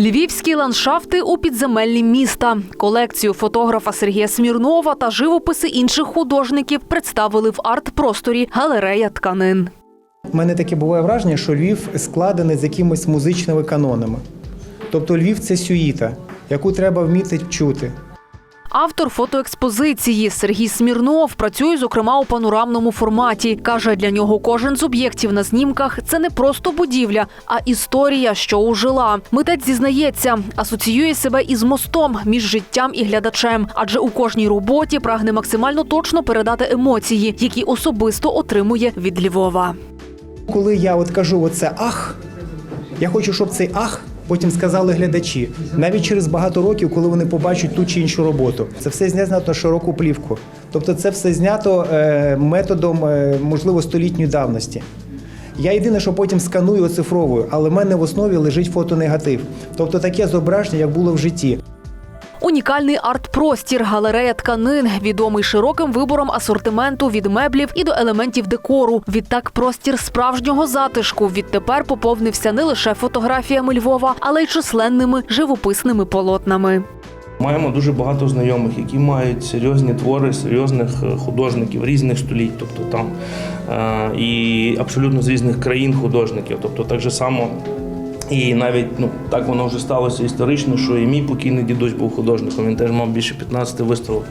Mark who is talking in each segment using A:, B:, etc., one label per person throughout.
A: Львівські ландшафти у підземеллі міста. Колекцію фотографа Сергія Смірнова та живописи інших художників представили в арт-просторі галерея тканин.
B: У мене таке буває враження, що Львів складений з якимись музичними канонами. Тобто Львів це сюїта, яку треба вміти чути.
A: Автор фотоекспозиції Сергій Смірнов працює, зокрема, у панорамному форматі. Каже, для нього кожен з об'єктів на знімках це не просто будівля, а історія, що ужила. Митець зізнається, асоціює себе із мостом між життям і глядачем, адже у кожній роботі прагне максимально точно передати емоції, які особисто отримує від Львова.
B: Коли я от кажу оце ах, я хочу, щоб цей ах потім сказали глядачі, навіть через багато років, коли вони побачать ту чи іншу роботу. Це все знято на широку плівку. Тобто, це все знято е, методом, е, можливо, столітньої давності. Я єдине, що потім сканую, оцифровую, але в мене в основі лежить фотонегатив. Тобто таке зображення, як було в житті.
A: Унікальний арт-простір, галерея тканин, відомий широким вибором асортименту від меблів і до елементів декору. Відтак, простір справжнього затишку відтепер поповнився не лише фотографіями Львова, але й численними живописними полотнами.
C: Маємо дуже багато знайомих, які мають серйозні твори серйозних е, художників різних століть, тобто там е, і абсолютно з різних країн художників. Тобто так же само. І навіть ну так воно вже сталося історично, що і мій покійний дідусь був художником. Він теж мав більше 15 виставок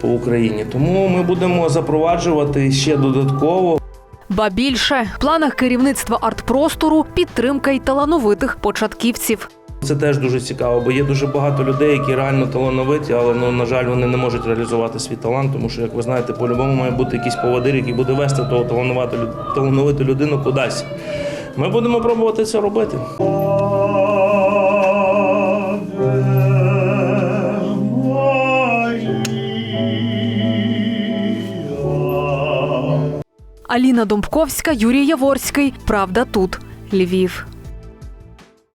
C: по Україні. Тому ми будемо запроваджувати ще додатково.
A: Ба більше в планах керівництва арт-простору підтримка й талановитих початківців.
C: Це теж дуже цікаво, бо є дуже багато людей, які реально талановиті, але ну на жаль, вони не можуть реалізувати свій талант, тому що, як ви знаєте, по-любому має бути якийсь поводир, який буде вести того талановиту, талановиту людину кудись. Ми будемо пробувати це робити.
A: Аліна Домбковська, Юрій Яворський. Правда тут. Львів.